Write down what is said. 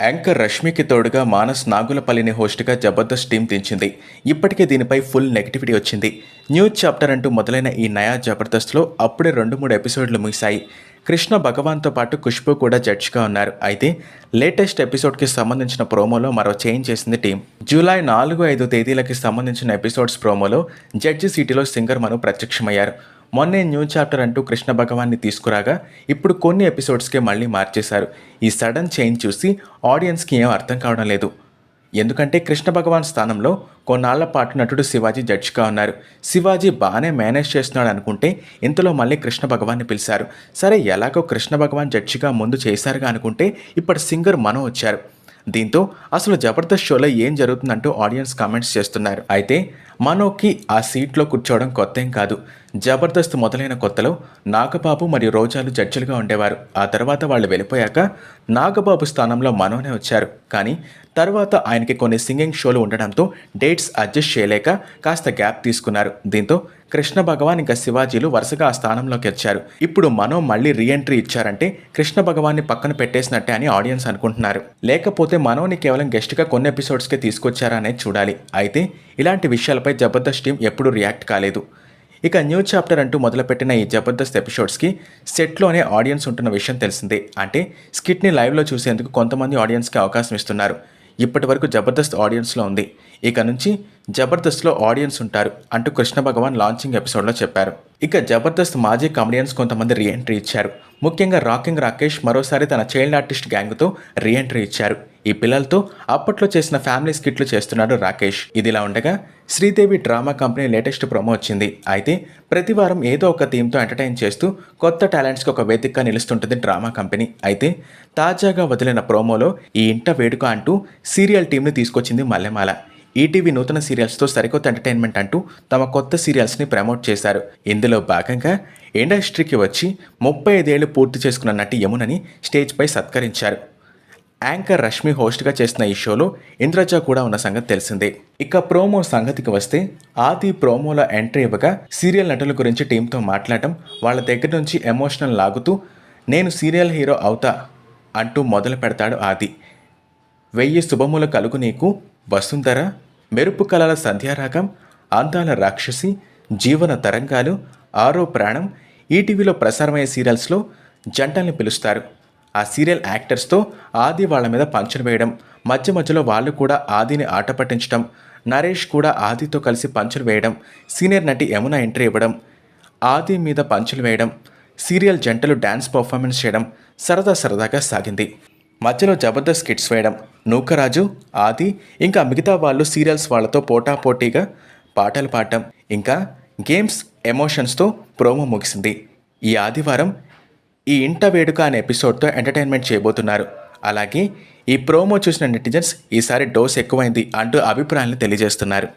Anchor రష్మికి తోడుగా మానస్ నాగులపల్లిని హోస్ట్గా జబర్దస్త్ టీం దించింది. ఇప్పటికే దీనిపై ఫుల్ నెగిటివిటీ వచ్చింది. న్యూస్ చాప్టర్ అంటూ మొదలైన ఈ నయా జబర్దస్త్లో అప్పుడే రెండు మూడు ఎపిసోడ్లు ముగిశాయి. కృష్ణ భగవాన్తో పాటు ఖుష్బు కూడా జడ్జ్గా ఉన్నారు. అయితే లేటెస్ట్ ఎపిసోడ్కి సంబంధించిన ప్రోమోలో మరో చేంజ్ చేసింది టీం. జూలై నాలుగు ఐదు తేదీలకి సంబంధించిన ఎపిసోడ్స్ ప్రోమోలో జడ్జి సిటీలో సింగర్ మను ప్రత్యక్షమయ్యారు. మొన్నే న్యూ చాప్టర్ అంటూ కృష్ణ భగవాన్ని తీసుకురాగా ఇప్పుడు కొన్ని ఎపిసోడ్స్కే మళ్ళీ మార్చేశారు. ఈ సడన్ చేంజ్ చూసి ఆడియన్స్కి ఏం అర్థం కావడం లేదు. ఎందుకంటే కృష్ణ భగవాన్ స్థానంలో కొన్నాళ్ళ పాటు నటుడు శివాజీ జడ్జిగా ఉన్నారు. శివాజీ బాగానే మేనేజ్ చేస్తున్నాడు అనుకుంటే ఇంతలో మళ్ళీ కృష్ణ భగవాన్ని పిలిచారు. సరే ఎలాగో కృష్ణ భగవాన్ జడ్జిగా ముందు చేశారుగా అనుకుంటే ఇప్పుడు సింగర్ మనో వచ్చారు. దీంతో అసలు జబర్దస్త్ షోలో ఏం జరుగుతుందంటూ ఆడియన్స్ కామెంట్స్ చేస్తున్నారు. అయితే మనోకి ఆ సీట్లో కూర్చోవడం కొత్త ఏం కాదు. జబర్దస్త్ మొదలైన కొత్తలో నాగబాబు మరియు రోజాలు జడ్జిలుగా ఉండేవారు. ఆ తర్వాత వాళ్ళు వెళ్ళిపోయాక నాగబాబు స్థానంలో మనోనే వచ్చారు. కానీ తర్వాత ఆయనకి కొన్ని సింగింగ్ షోలు ఉండడంతో డేట్స్ అడ్జస్ట్ చేయలేక కాస్త గ్యాప్ తీసుకున్నారు. దీంతో కృష్ణ భగవాన్ ఇంకా శివాజీలు వరుసగా ఆ స్థానంలోకి వచ్చారు. ఇప్పుడు మనో మళ్ళీ రీఎంట్రీ ఇచ్చారంటే కృష్ణ భగవాన్ని పక్కన పెట్టేసినట్టే అని ఆడియన్స్ అనుకుంటున్నారు. లేకపోతే మనోని కేవలం గెస్ట్గా కొన్ని ఎపిసోడ్స్కే తీసుకొచ్చారా అనేది చూడాలి. అయితే ఇలాంటి విషయాలపై జబర్దస్త్ టీం ఎప్పుడూ రియాక్ట్ కాలేదు. ఇక న్యూ చాప్టర్ అంటూ మొదలుపెట్టిన ఈ జబర్దస్త్ ఎపిసోడ్స్కి సెట్లోనే ఆడియన్స్ ఉంటున్న విషయం తెలిసిందే. అంటే స్కిట్ని లైవ్లో చూసేందుకు కొంతమంది ఆడియన్స్కి అవకాశం ఇస్తున్నారు. ఇప్పటి వరకు జబర్దస్త్ ఆడియన్స్లో ఉంది. ఇక నుంచి జబర్దస్త్లో ఆడియన్స్ ఉంటారు అంటూ కృష్ణ భగవాన్ లాంచింగ్ ఎపిసోడ్లో చెప్పారు. ఇక జబర్దస్త్ మాజీ కామెడియన్స్ కొంతమంది రీఎంట్రీ ఇచ్చారు. ముఖ్యంగా రాకింగ్ రాకేష్ మరోసారి తన చైల్డ్ ఆర్టిస్ట్ గ్యాంగ్తో రీఎంట్రీ ఇచ్చారు. ఈ పిల్లలతో అప్పట్లో చేసిన ఫ్యామిలీ స్కిట్లు చేస్తున్నాడు రాకేష్. ఇదిలా ఉండగా Sridevi drama company latest promo వచ్చింది. అయితే ప్రతి వారం ఏదో ఒక థీమ్తో ఎంటర్టైన్ చేస్తూ కొత్త టాలెంట్స్కి ఒక వేదికగా నిలుస్తుంటుంది డ్రామా కంపెనీ. అయితే తాజాగా వదిలిన ప్రోమోలో ఈ ఇంట వేడుక అంటూ సీరియల్ టీంని తీసుకొచ్చింది మల్లెమాల. ఈటీవీ నూతన సీరియల్స్తో సరికొత్త ఎంటర్టైన్మెంట్ అంటూ తమ కొత్త సీరియల్స్ని ప్రమోట్ చేశారు. ఇందులో భాగంగా ఇండస్ట్రీకి వచ్చి ముప్పై ఐదేళ్ళు పూర్తి చేసుకున్న నటి యమునని స్టేజ్పై సత్కరించారు. యాంకర్ రష్మి హోస్ట్గా చేసిన ఈ షోలో ఇంద్రజ కూడా ఉన్న సంగతి తెలిసిందే. ఇక ప్రోమో సంగతికి వస్తే ఆది ప్రోమోలో ఎంట్రీ ఇవ్వగా సీరియల్ నటుల గురించి టీంతో మాట్లాడటం వాళ్ళ దగ్గర నుంచి ఎమోషనల్ లాగుతూ నేను సీరియల్ హీరో అవుతా అంటూ మొదలు పెడతాడు ఆది. వెయ్యి శుభముల కలుగు నీకు వసుంధర! మెరుపు కళల సంధ్యారాగం అందాల రాక్షసి జీవన తరంగాలు ఆరో ప్రాణం ఈటీవీలో ప్రసారమయ్యే సీరియల్స్లో జంటల్ని పిలుస్తారు. ఆ సీరియల్ యాక్టర్స్తో ఆది వాళ్ళ మీద పంచులు వేయడం మధ్య మధ్యలో వాళ్ళు కూడా ఆదిని ఆట పట్టించడం నరేష్ కూడా ఆదితో కలిసి పంచులు వేయడం సీనియర్ నటి యమున ఎంట్రీ ఇవ్వడం ఆది మీద పంచులు వేయడం సీరియల్ జంటలు డ్యాన్స్ పర్ఫార్మెన్స్ చేయడం సరదా సరదాగా సాగింది. మధ్యలో జబర్దస్త్ కిట్స్ వేయడం నూకరాజు ఆది ఇంకా మిగతా వాళ్ళు సీరియల్స్ వాళ్ళతో పోటాపోటీగా పాటలు పాడటం ఇంకా గేమ్స్ ఎమోషన్స్తో ప్రోమో ముగిసింది. ఈ ఆదివారం ఈ ఇంట వేడుక అనే ఎపిసోడ్తో ఎంటర్టైన్మెంట్ చేయబోతున్నారు. అలాగే ఈ ప్రోమో చూసిన నెటిజన్స్ ఈసారి డోస్ ఎక్కువైంది అంటూ అభిప్రాయాలను తెలియజేస్తున్నారు.